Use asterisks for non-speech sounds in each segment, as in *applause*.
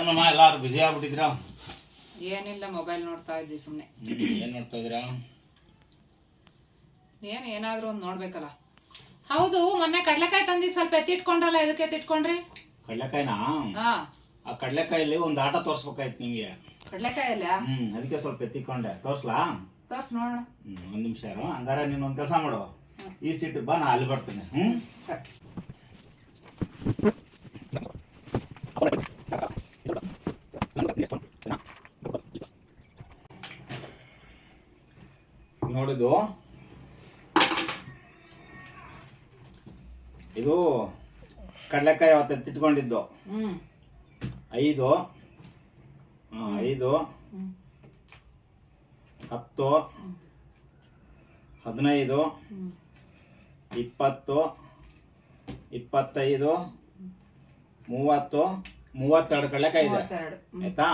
ಏನಮ್ಮ ಎಲ್ಲಾರು ಬಿಜಿ ಆಗ್ಬಿಟ್ಟಿದ್ರಾ ಏನಿಲ್ಲ ಮೊಬೈಲ್ ನೋಡ್ತಾ ಇದ್ವಿ ಸುಮ್ಮನೆ ಏನ್ ನೋಡ್ತಾ ಇದ್ದೀರಾ? ಏನು ಏನಾದ್ರೂ ಒಂದು ನೋಡ್ಬೇಕಲ್ಲ. ಹೌದು ಮೊನ್ನೆ ಕಡ್ಲೆಕಾಯಿ ತಂದಿದ್ದು ಸ್ವಲ್ಪ ಎತ್ತಿಟ್ಕೊಂಡ್ರಲ್ಲ ಇದಕ್ಕೆ ಎತ್ತಿಟ್ಕೊಂಡ್ರಿ ಕಡ್ಲೆಕಾಯಿನಾ? ಹಾ. ಆ ಕಡ್ಲೆಕಾಯಲ್ಲಿ ಒಂದು ಆಟ ತೋರ್ಸ್ಬೇಕಾಯ್ತು ನಿಮಗೆ. ಕಡ್ಲೆಕಾಯಲ್ಲ? ಹ್ಮ್ ಅದಕ್ಕೆ ಸ್ವಲ್ಪ ಎತ್ತಿಕೊಂಡೆ ತೋರ್ಸ್ಲಾ? ತೋರ್ಸ್ ನೋಡೋಣ. ಹ್ಮ್ ಒಂದ್ ನಿಮಿಷ ಇರು. ಹಂಗಾರೆ ನೀನ್ ಒಂದ್ ಕೆಲಸ ಮಾಡು. ಈ ಸಿಟ್ಟು ಬಾ ನಾ ಅಲ್ಲಿ ಬರ್ತೀನಿ. ಹ್ಮ್? ಸರಿ ನೋಡಿದು ಇದು ಕಡ್ಲೆಕಾಯಿ ಅವತ್ತು ಎತ್ತಿಟ್ಕೊಂಡಿದ್ದು. ಹ್ಮ್. ಐದು. ಹಾ, ಐದು. ಹತ್ತು. ಹದಿನೈದು. ಇಪ್ಪತ್ತು. ಇಪ್ಪತ್ತೈದು. ಮೂವತ್ತು. ಮೂವತ್ತೆರಡು ಕಡಲೆಕಾಯಿ ಇದೆ. ಮೂವತ್ತೆರಡು. ಹ್ಮ್. ಆಯ್ತಾ?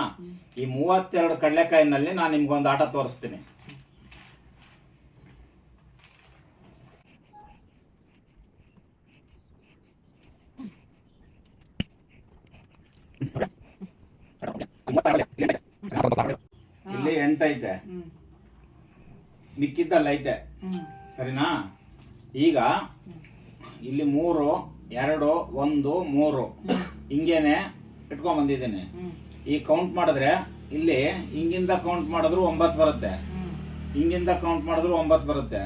ಈ ಮೂವತ್ತೆರಡು ಕಡಲೆಕಾಯಿನಲ್ಲಿ ನಾನು ನಿಮ್ಗೊಂದು ಆಟ ತೋರಿಸ್ತೀನಿ ಇಲ್ಲಿ ಎಂಟೈತೆ ಹ್ಮ್ ಮಿಕ್ಕಿದ್ದಲ್ಲಿ ಐತೆ. ಸರಿನಾ? ಈಗ ಇಲ್ಲಿ ಮೂರು ಎರಡು ಒಂದು ಮೂರು. ಹಿಂಗೇನೆ ಇಟ್ಕೊಂಡ್ ಬಂದಿದ್ದೀನಿ. ಈ ಕೌಂಟ್ ಮಾಡಿದ್ರೆ ಇಲ್ಲಿ ಹಿಂಗಿಂದ ಕೌಂಟ್ ಮಾಡಿದ್ರು ಒಂಬತ್ತು ಬರುತ್ತೆ. ಹಿಂಗಿಂದ ಕೌಂಟ್ ಮಾಡಿದ್ರು ಒಂಬತ್ತು ಬರುತ್ತೆ.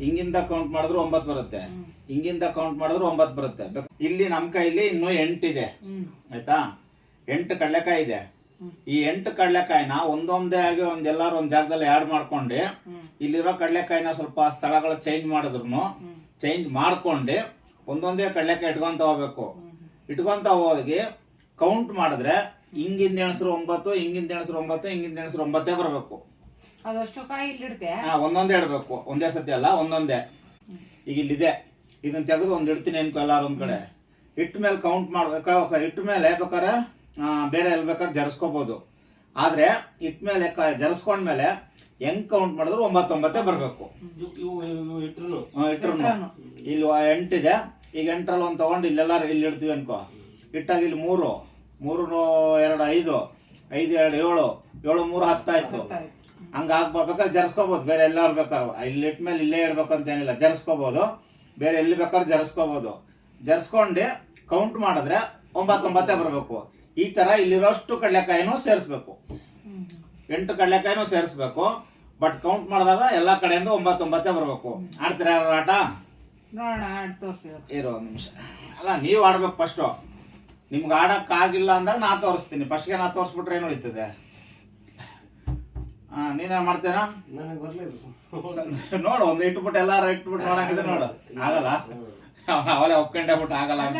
ಹಿಂಗಿಂದ ಕೌಂಟ್ ಮಾಡಿದ್ರು ಒಂಬತ್ತು ಬರುತ್ತೆ. ಹಿಂಗಿಂದ ಕೌಂಟ್ ಮಾಡಿದ್ರು ಒಂಬತ್ತು ಬರುತ್ತೆ. ಇಲ್ಲಿ ನಮ್ಮ ಕೈಲಿ ಇನ್ನೂ ಎಂಟಿದೆ ಆಯ್ತಾ? ಎಂಟು ಕಡಲೆಕಾಯಿ ಇದೆ. ಈ ಎಂಟು ಕಡಲೆಕಾಯಿನ ಒಂದೊಂದೇ ಆಗಿ ಒಂದೆಲ್ಲಾರು ಒಂದ್ ಜಾಗದಲ್ಲಿ ಆಡ್ ಮಾಡ್ಕೊಂಡು ಇಲ್ಲಿರೋ ಕಡಲೆಕಾಯಿನ ಸ್ವಲ್ಪ ಸ್ಥಳಗಳ ಚೇಂಜ್ ಮಾಡಿದ್ರು ಚೇಂಜ್ ಮಾಡ್ಕೊಂಡು ಒಂದೊಂದೇ ಕಡಲೆಕಾಯಿ ಇಟ್ಕೊಂತ ಹೋಗ್ಬೇಕು. ಇಟ್ಕೊಂತ ಹೋಗಿ ಕೌಂಟ್ ಮಾಡಿದ್ರೆ ಹಿಂಗಿಂದ ಎಣಸ್ರು ಒಂಬತ್ತು ಹಿಂಗಿಂದ ಎಣಸ್ರು ಒಂಬತ್ತು ಹಿಂಗಿಂದ ಎಣಸ್ರು ಒಂಬತ್ತೇ ಬರಬೇಕು. ಒಂದೊಂದೇ ಇಡಬೇಕು. ಒಂದೇ ಸತಿ ಅಲ್ಲ ಒಂದೊಂದೇ. ಈಗ ಇಲ್ಲಿದೆ. ಇದನ್ನ ತೆಗೆದು ಒಂದ್ ಇಡ್ತೀನಿ ಅನ್ಕೋ ಎಲ್ಲಾರು ಒಂದ್ ಕಡೆ. ಇಟ್ಟ ಮೇಲೆ ಕೌಂಟ್ ಮಾಡ್ಬೇಕು? ಇಟ್ಟ ಮೇಲೆ ಬೇಕಾದ್ರೆ ಆ, ಬೇರೆ ಎಲ್ಲಿ ಬೇಕಾದ್ರೆ ಜರ್ಸ್ಕೋಬಹುದು ಆದ್ರೆ ಇಟ್ಟ ಮೇಲೆ ಜರ್ಸ್ಕೊಂಡ್ಮೇಲೆ ಹೆಂಗ್ ಕೌಂಟ್ ಮಾಡಿದ್ರು ಒಂಬತ್ತೊಂಬತ್ತೇ ಬರಬೇಕು. ಇಟ್ರು. ಇಲ್ಲಿ ವ- ಎಂಟಿದೆ ಈಗ ಎಂಟ್ರಲ್ಲಿ ಒಂದು ತೊಗೊಂಡು ಇಲ್ಲೆಲ್ಲರೂ ಇಲ್ಲಿ ಇಡ್ತೀವಿ ಅನ್ಕೋ. ಇಟ್ಟಾಗ ಇಲ್ಲಿ ಮೂರು. ಮೂರು ಎರಡು ಐದು. ಐದು ಎರಡು ಏಳು. ಏಳು ಮೂರು ಹತ್ತಾಯ್ತು. ಹಂಗೆ ಆಗ್ಬಾರ್ಬೇಕಾದ್ರೆ ಜರ್ಸ್ಕೋಬಹುದು ಬೇರೆ ಎಲ್ಲಾರು ಬೇಕಾದ್ರು. ಇಲ್ಲಿ ಇಟ್ಟ ಮೇಲೆ ಇಲ್ಲೇ ಇಡ್ಬೇಕಂತ ಏನಿಲ್ಲ. ಜರ್ಸ್ಕೋಬಹುದು ಬೇರೆ ಎಲ್ಲಿ ಬೇಕಾದ್ರೆ ಜರ್ಸ್ಕೋಬಹುದು ಜರ್ಸ್ಕೊಂಡು ಕೌಂಟ್ ಮಾಡಿದ್ರೆ ಒಂಬತ್ತೊಂಬತ್ತೇ ಬರಬೇಕು. ಈ ತರ ಇಲ್ಲಿರೋಷ್ಟು ಕಡಲೆಕಾಯಿನೂ ಸೇರಿಸ್ಬೇಕು. ಎಂಟು ಕಡಲೆಕಾಯಿನೂ ಸೇರಿಸ್ಬೇಕು. ಬಟ್ ಕೌಂಟ್ ಮಾಡಿದಾಗ ಎಲ್ಲಾ ಕಡೆಯಿಂದ ಒಂಬತ್ತೊಂಬತ್ತೇ ಬರಬೇಕು. ಆಡ್ತೀರ ಯಾರು ಆಟ? ನೋಡೋಣ ಆಡ್ ತೋರ್ಸಿ ಇರೋ ಒಂದು ನಿಮಿಷ. ಅಲ್ಲ ನೀವು ಆಡ್ಬೇಕು ಫಸ್ಟು ನಿಮ್ಗೆ ಆಡಕ್ ಆಗಿಲ್ಲ ಅಂದಾಗ ನಾ ತೋರಿಸ್ತೀನಿ. ಫಸ್ಟ್ಗೆ ನಾ ತೋರಿಸ್ಬಿಟ್ರೆ ಏನು ಉಳಿತದೆ ಹಾ ನೀನೇನ್ ಮಾಡ್ತೀರಾ? ನನಗೆ ಬರ್ಲಿಲ್ಲ ನೋಡು ಒಂದು ಇಟ್ಬಿಟ್ಟು ಎಲ್ಲಾರು ಇಟ್ಬಿಟ್ಟು ನೋಡಂಗಿದ್ರೆ ನೋಡು. ಆಗಲ್ಲ? ಅವಲೇ ಒಪ್ಕೊಂಡೇ ಬಿಟ್ಟು ಆಗಲ್ಲ ಅಂತ.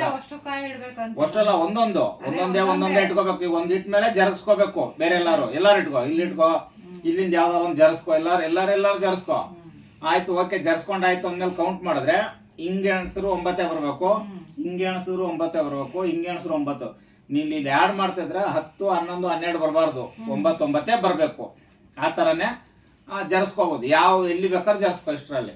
ಅಷ್ಟಲ್ಲ ಒಂದೊಂದು ಒಂದೊಂದೇ ಒಂದೊಂದೇ. ಇಟ್ಕೋಬೇಕು. ಈಗ ಒಂದ್ ಇಟ್ಟ ಮೇಲೆ ಜರಗಿಸ್ಕೋಬೇಕು ಬೇರೆ ಎಲ್ಲಾರು ಎಲ್ಲಾರು ಇಟ್ಕೋ. ಇಲ್ಲಿ ಇಟ್ಕೋ ಇಲ್ಲಿಂದ ಯಾವ್ದಾರು ಒಂದ್ ಜರ್ಸ್ಕೋ. ಎಲ್ಲಾರು ಎಲ್ಲಾರು ಎಲ್ಲಾರು ಜರ್ಸ್ಕೋ. ಆಯ್ತು ಓಕೆ ಜರ್ಸ್ಕೊಂಡ್ ಆಯ್ತು ಅಂದ್ಮೇಲೆ ಕೌಂಟ್ ಮಾಡಿದ್ರೆ ಹಿಂಗೆ ಎಣಸಿದ್ರು ಒಂಬತ್ತೇ ಬರ್ಬೇಕು. ಹಿಂಗೆ ಎಣಸಿದ್ರು ಒಂಬತ್ತೇ ಬರ್ಬೇಕು. ಹಿಂಗೆ ಎಣಸಿದ್ರು ಒಂಬತ್ತು. ನೀನ್ ಇಲ್ಲಿ ಆಡ್ ಮಾಡ್ತಿದ್ರೆ ಹತ್ತು ಹನ್ನೊಂದು ಹನ್ನೆರಡು ಬರಬಾರ್ದು. ಒಂಬತ್ತೊಂಬತ್ತೇ ಬರ್ಬೇಕು. ಆ ತರನೇ ಜರ್ಸ್ಕೋಬಹುದು ಯಾವ ಎಲ್ಲಿ ಬೇಕಾದ್ರೆ ಜರ್ಸ್ಕೋ ಇಷ್ಟರಲ್ಲಿ.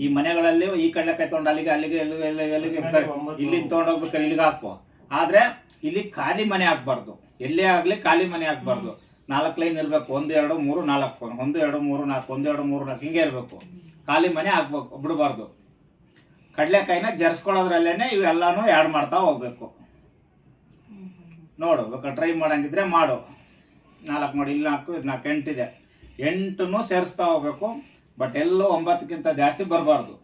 ಈ ಮನೆಗಳಲ್ಲಿ ಈ ಕಡಲೆಕಾಯಿ ತೊಗೊಂಡು ಅಲ್ಲಿಗೆ ಅಲ್ಲಿಗೆ ಎಲ್ಲಿಗೆ ಎಲ್ಲಿಗೆ ಎಲ್ಲಿಗೆ ಬೇಕಾದ್ರೆ ಇಲ್ಲಿ ತಗೊಂಡೋಗ್ಬೇಕಾದ್ರೆ ಇಲ್ಲಿಗೆ ಹಾಕೋ ಆದ್ರೆ ಇಲ್ಲಿ ಖಾಲಿ ಮನೆ ಹಾಕ್ಬಾರ್ದು ಎಲ್ಲೇ ಆಗ್ಲಿ ಖಾಲಿ ಮನೆ ಹಾಕ್ಬಾರ್ದು ನಾಲ್ಕು ಲೈನ್ ಇರ್ಬೇಕು. ಒಂದು ಎರಡು ಮೂರು ನಾಲ್ಕು. ಒಂದು ಎರಡು ಮೂರು ನಾಲ್ಕು. ಒಂದು ಎರಡು ಮೂರು ನಾಲ್ಕು. ಹಿಂಗೆ ಇರಬೇಕು. ಖಾಲಿ ಮನೆ ಹಾಕ್ಬೇಕು ಬಿಡಬಾರ್ದು. ಕಡಲೆಕಾಯಿನ ಜರ್ಸ್ಕೊಳ್ಳೋದ್ರಲ್ಲೇನೆ ಇವೆಲ್ಲಾನು ಆ್ಯಡ್ ಮಾಡ್ತಾ ಹೋಗ್ಬೇಕು. ನೋಡು ಬೇಕಾ ಟ್ರೈ ಮಾಡಂಗಿದ್ರೆ ಮಾಡು. ನಾಲ್ಕು ಮಾಡಿ ಇಲ್ಲಿ ನಾಲ್ಕು ಇದು ನಾಲ್ಕು ಎಂಟಿದೆ. ಎಂಟನ್ನು ಸೇರಿಸ್ತಾ ಹೋಗ್ಬೇಕು. ಬಟ್ ಎಲ್ಲೋ ಒಂಬತ್ತಕ್ಕಿಂತ ಜಾಸ್ತಿ ಬರಬಾರ್ದು.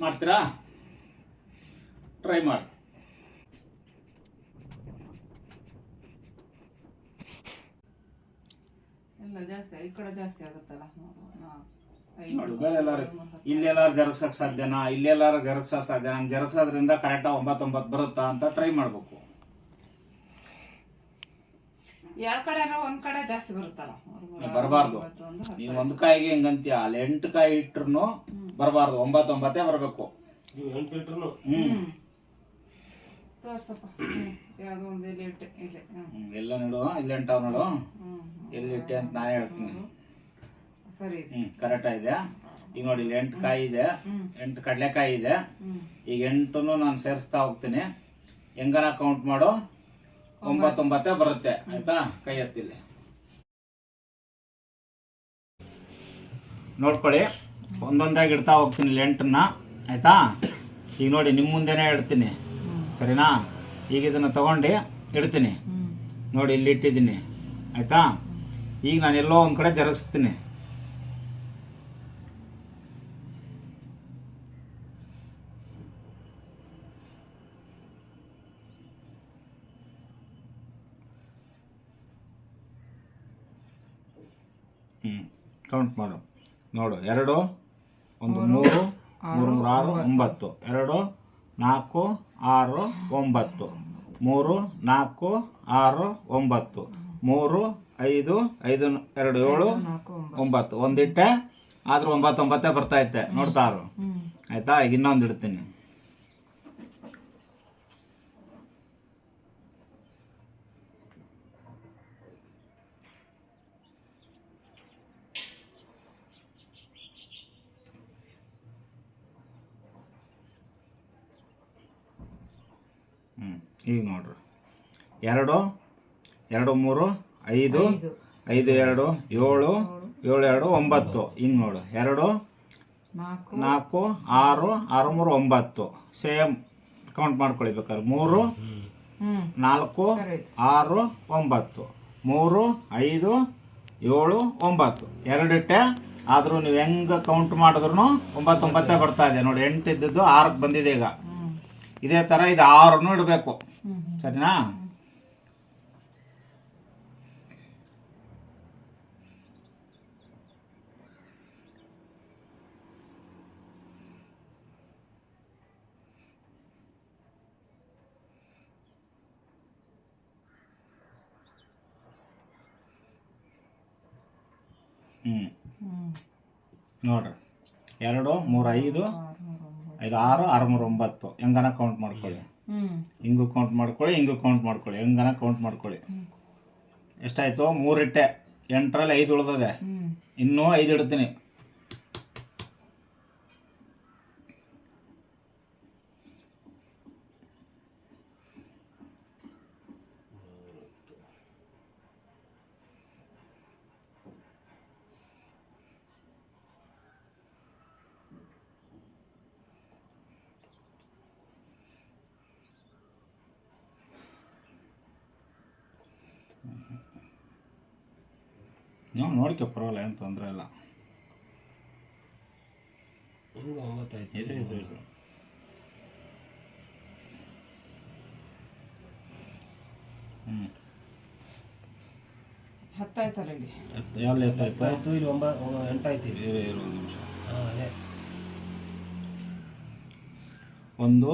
ಮಾಡ್ತೀರಾ? ಟ್ರೈ ಮಾಡಿ. ಇಲ್ಲೆಲ್ಲಾರು ಜರಗ್ಸಕ್ ಸಾಧ್ಯನಾ? ಇಲ್ಲೆಲ್ಲಾರು ಜರಗ್ಸಕ್ ಸಾಧ್ಯ ಜರಗ್ಸೋದ್ರಿಂದ ಕರೆಕ್ಟಾಗಿ ಒಂಬತ್ತೊಂಬತ್ತು ಬರುತ್ತಾ ಅಂತ ಟ್ರೈ ಮಾಡಬೇಕು. ಯಾವ ಕಡೆ ಒಂದ್ ಕಡೆ ಜಾಸ್ತಿ ಬರುತ್ತಲ್ಲ. ಬರಬಾರ್ದು. ಒಂಬತ್ತು, ಒಂದು, ನೀವು ಒಂದು ಕಾಯಿಗೆ ಹೆಂಗಂತೀಯ? ಅಲ್ಲಿ ಎಂಟು ಕಾಯಿ ಇಟ್ರು ಬರಬಾರ್ದು. ಬರಬೇಕು. ಹ್ಮ್. ತೋರ್ಸಪ್ಪ. ಯಾವ್ದೋ ಒಂದು ಇಲ್ಲಿ ಇಟ್ಟೆ ಇಲ್ಲಿ ಹ್ಮ್. ಹ್ಮ್, ಎಲ್ಲ ನೋಡು ಇಲ್ಲಿ ಎಂಟಾವ್ ನೋಡು. ಎಲ್ಲಿ ಇಟ್ಟೆ ಅಂತ ನಾನು ಹೇಳ್ತೀನಿ. ಸರಿ. ಹ್ಮ್ ಕರೆಕ್ಟ್ ಇದೆ ಈಗ ನೋಡಿ ಇಲ್ಲಿ ಎಂಟು ಕಾಯಿ ಇದೆ. ಎಂಟು ಕಡಲೆಕಾಯಿ ಇದೆ. ಈಗ ಎಂಟು ನಾನು ಸೇರಿಸ್ತಾ ಹೋಗ್ತೀನಿ. ಹೆಂಗನ ಕೌಂಟ್ ಮಾಡು. ಒಂಬತ್ತೊಂಬತ್ತೇ ಬರುತ್ತೆ ಆಯ್ತಾ? ಕೈ ಎತ್ತಿಲ್ಲಿ. ನೋಡ್ಕೊಳ್ಳಿ ಒಂದೊಂದಾಗಿ ಇಡ್ತಾ ಹೋಗ್ತೀನಿ ಲೆಂಟನ್ನ ಆಯ್ತಾ? ಈಗ ನೋಡಿ ನಿಮ್ಮ ಮುಂದೆನೇ ಇಡ್ತೀನಿ. ಸರಿನಾ? ಈಗ ಇದನ್ನ ತಗೊಂಡು ಇಡ್ತೀನಿ. ನೋಡಿ ಇಲ್ಲಿ ಇಟ್ಟಿದ್ದೀನಿ ಆಯ್ತಾ? ಈಗ ನಾನು ಎಲ್ಲೋ ಒಂದು ಕಡೆ ಜರುಗಿಸ್ತೀನಿ ಹ್ಞೂ ಕೌಂಟ್ ಮಾಡು. ನೋಡು ಎರಡು ಒಂದು ಮೂರು ಮೂರು ಮೂರು ಆರು ಒಂಬತ್ತು. ಎರಡು ನಾಲ್ಕು ಆರು ಒಂಬತ್ತು. ಮೂರು ನಾಲ್ಕು ಆರು ಒಂಬತ್ತು. ಮೂರು ಐದು ಐದು ಎರಡು ಏಳು ಒಂಬತ್ತು. ಒಂದಿಟ್ಟೆ ಆದ್ರೂ ಒಂಬತ್ತೊಂಬತ್ತೇ ಬರ್ತಾ ಐತೆ. ನೋಡ್ತಾರು ಆಯ್ತಾ? ಈಗ ಇನ್ನೊಂದು ಇಡ್ತೀನಿ ಹ್ಞೂ ಈಗ ನೋಡ್ರಿ. ಎರಡು ಎರಡು ಮೂರು ಐದು ಐದು. ಎರಡು ಏಳು ಏಳು ಎರಡು ಒಂಬತ್ತು. ಹಿಂಗೆ ನೋಡು. ಎರಡು ನಾಲ್ಕು ಆರು ಆರು ಮೂರು ಒಂಬತ್ತು. ಸೇಮ್. ಕೌಂಟ್ ಮಾಡ್ಕೊಳ್ಳಿ ಬೇಕಾದ್ರೆ ಮೂರು ನಾಲ್ಕು ಆರು ಒಂಬತ್ತು. ಮೂರು ಐದು ಏಳು ಒಂಬತ್ತು. ಎರಡಿಟ್ಟೆ. ಆದರೂ ನೀವು ಹೆಂಗೆ ಕೌಂಟ್ ಮಾಡಿದ್ರು ಒಂಬತ್ತೊಂಬತ್ತೇ ಬರ್ತಾ ಇದೆ. ನೋಡಿ ಎಂಟು ಇದ್ದದ್ದು ಆರಕ್ಕೆ ಬಂದಿದೆ ಈಗ. ಇದೇ ಥರ ಇದು ಆರನ್ನು ಇಡಬೇಕು. ಹ್ಮ್ ಸರಿನಾ ಹ್ಞೂ ಹ್ಮ್ ನೋಡ್ರಿ ಎರಡು ಮೂರು ಐದು ಐದು ಆರು ಆರು ಮೂರು ಒಂಬತ್ತು ಹೆಂಗನ ಕೌಂಟ್ ಮಾಡ್ಕೊಳ್ಳಿ ಹ್ಮ್ ಹಿಂಗೂ ಕೌಂಟ್ ಮಾಡ್ಕೊಳ್ಳಿ ಹಿಂಗೂ ಕೌಂಟ್ ಮಾಡ್ಕೊಳ್ಳಿ. ಹೆಂಗನ ಕೌಂಟ್ ಮಾಡ್ಕೊಳ್ಳಿ. ಎಷ್ಟಾಯ್ತು? ಮೂರಿಟ್ಟೆ ಎಂಟರಲ್ಲಿ ಐದು ಉಳ್ದದೆ. ಇನ್ನೂ ಐದು ಇಡ್ತೀನಿ. ನೀವು ನೋಡ್ಕೊ ಪರವಾಗಿಲ್ಲ ಏನು ತೊಂದರೆ ಇಲ್ಲ. ಹಿಂಗೆ ಒಂಬತ್ತಾಯ್ತು. ಇದು ಇದು ಇದು ಹ್ಞೂ ಹತ್ತಾಯ್ತಲ್ಲ ಇಲ್ಲಿ? ಎಲ್ಲಿ ಎತ್ತಾಯ್ತು ಆಯ್ತು ಇಲ್ಲಿ ಒಂಬತ್ತು ಎಂಟಾಯ್ತು ಇಲ್ಲಿ. ಇರು ಇರು ಒಂದು ನಿಮಿಷ. ಹಾಂ ಅದೇ. ಒಂದು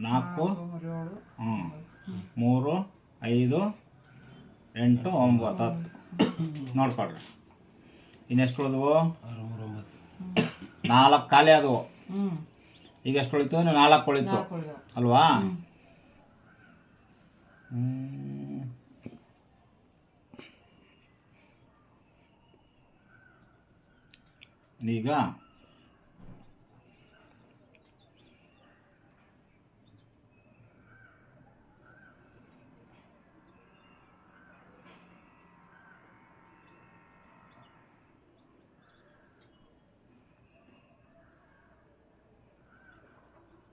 ನಾಲ್ಕು ಹ್ಞೂ ಮೂರು ಐದು ಎಂಟು ಒಂಬತ್ತು ಹತ್ತು. *clears throat* ನೋಡ್ಕೊಳ್ರಿ ಇನ್ನೆಷ್ಟು ಉಳಿದವು? ನಾಲ್ಕು ಖಾಲಿ ಆದವು. ಈಗ ಎಷ್ಟು ಉಳಿತು? ನಾಲ್ಕು ಉಳಿತು. ಅಲ್ವಾ. ಈಗ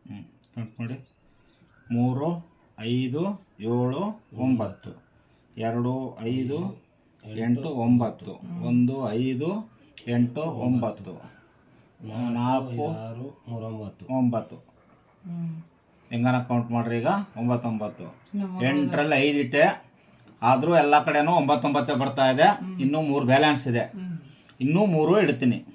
ಹ್ಞೂ ಕೌಂಟ್ ಮಾಡಿ. ಮೂರು ಐದು ಏಳು ಒಂಬತ್ತು. ಎರಡು ಐದು ಎಂಟು ಒಂಬತ್ತು. ಒಂದು ಐದು ಎಂಟು ಒಂಬತ್ತು. ನಾಲ್ಕು ಆರು ಮೂರು ಒಂಬತ್ತು. ಒಂಬತ್ತು. ಹೆಂಗಾನ ಕೌಂಟ್ ಮಾಡ್ರಿ ಈಗ? ಒಂಬತ್ತೊಂಬತ್ತು. ಎಂಟರಲ್ಲಿ ಐದು ಇಟ್ಟೆ. ಆದರೂ ಎಲ್ಲ ಕಡೆನೂ ಒಂಬತ್ತೊಂಬತ್ತೇ ಬರ್ತಾ ಇದೆ. ಇನ್ನೂ ಮೂರು ಬ್ಯಾಲೆನ್ಸ್ ಇದೆ. ಇನ್ನೂ ಮೂರು ಇಡ್ತೀನಿ.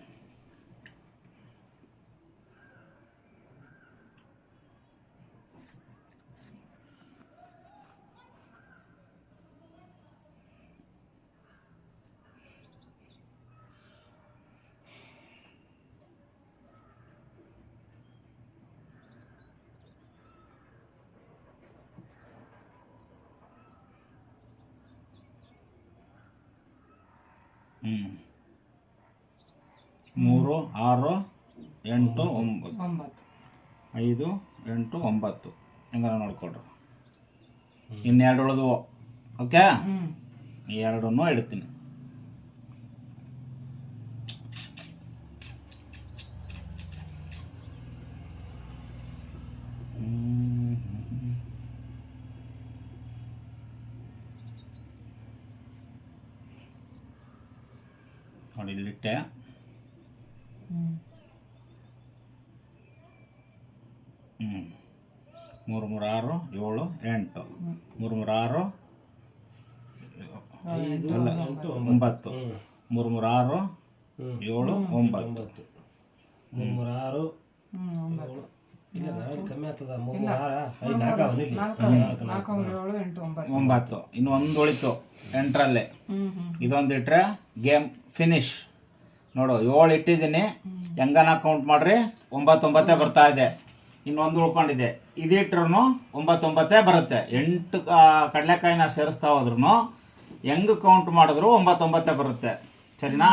ಮೂರು ಆರು ಎಂಟು ಒಂಬತ್ತು. ಒಂಬತ್ತು. ಐದು ಎಂಟು ಒಂಬತ್ತು. ಹೆಂಗಾರ ನೋಡ್ಕೊಳ್ರಿ. ಇನ್ನೆರಡು ಉಳಿದು ಓಕೆ? ಎರಡನ್ನೂ ಇಡ್ತೀನಿ. ಇಲ್ಲಿಟ್ಟೆ ಹ್ಞೂ ಮೂರು ಮೂರು ಆರು ಏಳು ಎಂಟು. ಮೂರು ಮೂರು ಆರು ಅಲ್ಲ, ಒಂಬತ್ತು. ಮೂರು ಮೂರು ಆರು ಏಳು ಒಂಬತ್ತು. ಒಂಬತ್ತು. ಮೂರು ಮೂರು ಆರು ಒಂಬತ್ತು. ಇನ್ನು ಒಂದು ಉಳಿತು. ಎಂಟರಲ್ಲೇ. ಇದೊಂದು ಇಟ್ರೆ ಗೇಮ್ ಫಿನಿಶ್. ನೋಡು, ಏಳು ಇಟ್ಟಿದ್ದೀನಿ. ಹೆಂಗನ ಕೌಂಟ್ ಮಾಡ್ರಿ? ಒಂಬತ್ತೊಂಬತ್ತೇ ಬರ್ತಾ ಇದೆ. ಇನ್ನೊಂದು ಉಳ್ಕೊಂಡಿದೆ. ಇದಿಟ್ರು ಒಂಬತ್ತೊಂಬತ್ತೇ ಬರುತ್ತೆ. ಎಂಟು ಕಡಲೆಕಾಯಿನ ಸೇರಿಸ್ತಾ ಹೋದ್ರು ಹೆಂಗ್ ಕೌಂಟ್ ಮಾಡಿದ್ರು ಒಂಬತ್ತೊಂಬತ್ತೇ ಬರುತ್ತೆ. ಸರಿನಾ?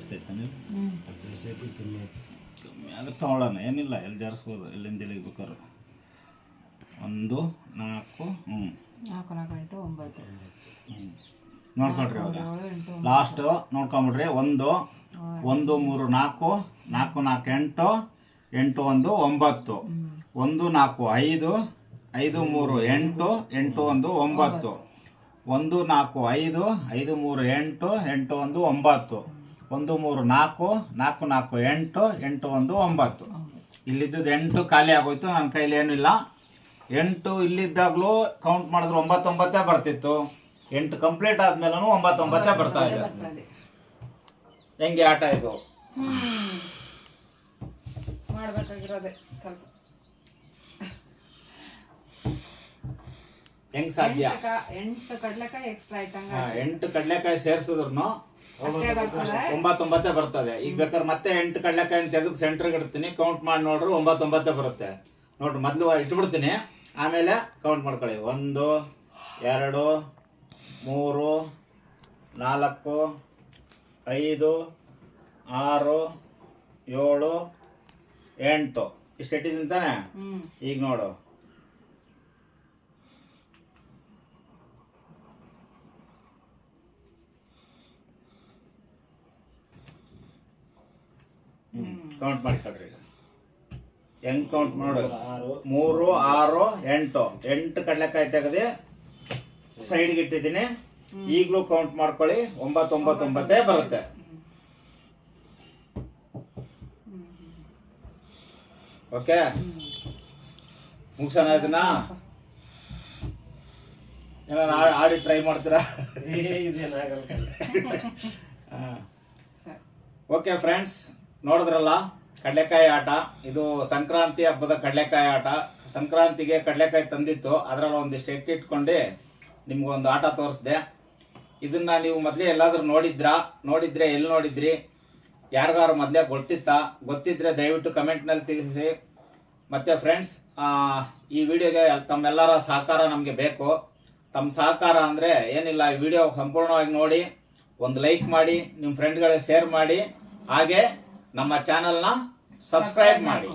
ಜಾಸ್ತಿ ಜಾಸ್ತಿ ಕಮ್ಮಿ ಅದು ಕಮ್ಮಿ ಆದ್ರೆ ತಗೊಳ್ಳೋಣ ಏನಿಲ್ಲ ಎಲ್ಲಿ ಜಾರಿಸ್ಬೋದು ಎಲ್ಲಿಂದ ಎಲ್ಲಿಗೆ ಬೇಕಾದ್ರೆ ಒಂದು ನಾಲ್ಕು ಹ್ಞೂ ನಾಲ್ಕು ನಾಲ್ಕು ಎಂಟು ಒಂಬತ್ತು. ಹ್ಞೂ ನೋಡ್ಕೊಳ್ರಿ ಅವಾಗ. ಲಾಸ್ಟು ನೋಡ್ಕೊಂಬಿಡ್ರಿ ಒಂದು ಒಂದು ಮೂರು ನಾಲ್ಕು ನಾಲ್ಕು ನಾಲ್ಕು ಎಂಟು ಎಂಟು ಒಂದು ಒಂಬತ್ತು. ಒಂದು ನಾಲ್ಕು ಐದು ಐದು ಮೂರು ಎಂಟು ಎಂಟು ಒಂದು ಒಂಬತ್ತು. ಒಂದು ನಾಲ್ಕು ಐದು ಐದು ಮೂರು ಎಂಟು ಎಂಟು ಒಂದು ಒಂಬತ್ತು. ಒಂದು ಮೂರು ನಾಲ್ಕು ನಾಲ್ಕು ನಾಲ್ಕು ಎಂಟು ಎಂಟು ಒಂದು ಒಂಬತ್ತು. ಇಲ್ಲಿದ್ದದ್ದು ಎಂಟು ಖಾಲಿ ಆಗೋಯ್ತು ನನ್ನ ಕೈಲಿ ಏನಿಲ್ಲ ಎಂಟು ಇಲ್ಲಿದ್ದಾಗಲೂ ಕೌಂಟ್ ಮಾಡಿದ್ರೆ ಒಂಬತ್ತೊಂಬತ್ತೇ ಬರ್ತಿತ್ತು. ಎಂಟು ಕಂಪ್ಲೀಟ್ ಆದ್ಮೇಲೂ ಒಂಬತ್ತೊಂಬತ್ತೇ ಬರ್ತಾ ಇದೆ. ಹೆಂಗೆ ಆಟ ಇದು? ಮಾಡ್ಬೇಕಾಗಿರೋದೆ ಕೆಲಸ. ಹೆಂಗ್ ಸಾಧ್ಯ? ಎಂಟು ಕಡ್ಲೆಕಾಯಿ ಎಕ್ಸ್ಟ್ರಾ ಐಟಮ್ ಎಂಟು ಕಡಲೆಕಾಯಿ ಸೇರ್ಸಿದ್ರು ಒಂಬತ್ತೊಂಬತ್ತೇ ಬರ್ತದೆ. ಈಗ ಬೇಕಾದ್ರೆ ಮತ್ತೆ ಎಂಟು ಕಡಲೆಕಾಯಿ ತೆಗೆದು ಸೆಂಟ್ರಿಗೆ ಇಡ್ತೀನಿ. ಕೌಂಟ್ ಮಾಡಿ ನೋಡ್ರಿ ಒಂಬತ್ತೊಂಬತ್ತೇ ಬರುತ್ತೆ. ನೋಡ್ರಿ ಮೊದಲು ಇಟ್ಬಿಡ್ತೀನಿ. ಆಮೇಲೆ ಕೌಂಟ್ ಮಾಡ್ಕೊಳ್ಳಿ. ಒಂದು ಎರಡು ಮೂರು ನಾಲ್ಕು ಐದು ಆರು ಏಳು ಎಂಟು. ಇಷ್ಟು ಇಟ್ಟಿದ್ದೀನಿ ತಾನೆ? ಈಗ ನೋಡು. ಕೌಂಟ್ ಮಾಡ್ಕೊಳ್ರಿ ಈಗ ಹೆಂಗ್ ಕೌಂಟ್ ಮಾಡು? ಆರು. ಮೂರು ಆರು ಎಂಟು. ಎಂಟು ಕಡಲೆಕಾಯಿ ತೆಗೆದು ಸೈಡ್ಗೆ ಇಟ್ಟಿದ್ದೀನಿ. ಈಗಲೂ ಕೌಂಟ್ ಮಾಡ್ಕೊಳ್ಳಿ. ಒಂಬತ್ತು ಒಂಬತ್ತು ಒಂಬತ್ತೇ ಬರುತ್ತೆ. ಓಕೆ? ಮುಗ್ಸನ ಇದನ್ನ? ಏನಾರ ಆಡಿ ಟ್ರೈ ಮಾಡ್ತೀರಾ? ಓಕೆ ಫ್ರೆಂಡ್ಸ್ ನೋಡಿದ್ರಲ್ಲ? ಕಡಲೆಕಾಯಿ ಆಟ. ಇದು ಸಂಕ್ರಾಂತಿ ಹಬ್ಬದ ಕಡಲೆಕಾಯಿ ಆಟ. ಸಂಕ್ರಾಂತಿಗೆ ಕಡಲೆಕಾಯಿ ತಂದಿತ್ತು. ಅದರಲ್ಲಿ ಒಂದಿಷ್ಟು ಎತ್ತಿಟ್ಕೊಂಡು ನಿಮ್ಗೊಂದು ಆಟ ತೋರಿಸ್ದೆ. ಇದನ್ನು ನೀವು ಮೊದಲೇ ಎಲ್ಲಾದರೂ ನೋಡಿದ್ರಾ? ನೋಡಿದರೆ ಎಲ್ಲಿ ನೋಡಿದ್ರಿ? ಯಾರಿಗಾರು ಮೊದಲೇ ಗೊತ್ತಿತ್ತಾ? ಗೊತ್ತಿದ್ದರೆ ದಯವಿಟ್ಟು ಕಮೆಂಟ್ನಲ್ಲಿ ತಿಳಿಸಿ. ಮತ್ತು ಫ್ರೆಂಡ್ಸ್ ಈ ವಿಡಿಯೋಗೆ ತಮ್ಮೆಲ್ಲರ ಸಹಕಾರ ನಮಗೆ ಬೇಕು. ತಮ್ಮ ಸಹಕಾರ ಅಂದರೆ ಏನಿಲ್ಲ, ಈ ವಿಡಿಯೋ ಸಂಪೂರ್ಣವಾಗಿ ನೋಡಿ, ಒಂದು ಲೈಕ್ ಮಾಡಿ ನಿಮ್ಮ ಫ್ರೆಂಡ್ಗಳಿಗೆ ಶೇರ್ ಮಾಡಿ. ಹಾಗೆ ನಮ್ಮ ಚಾನೆಲ್ನ ಸಬ್ಸ್ಕ್ರೈಬ್ ಮಾಡಿ.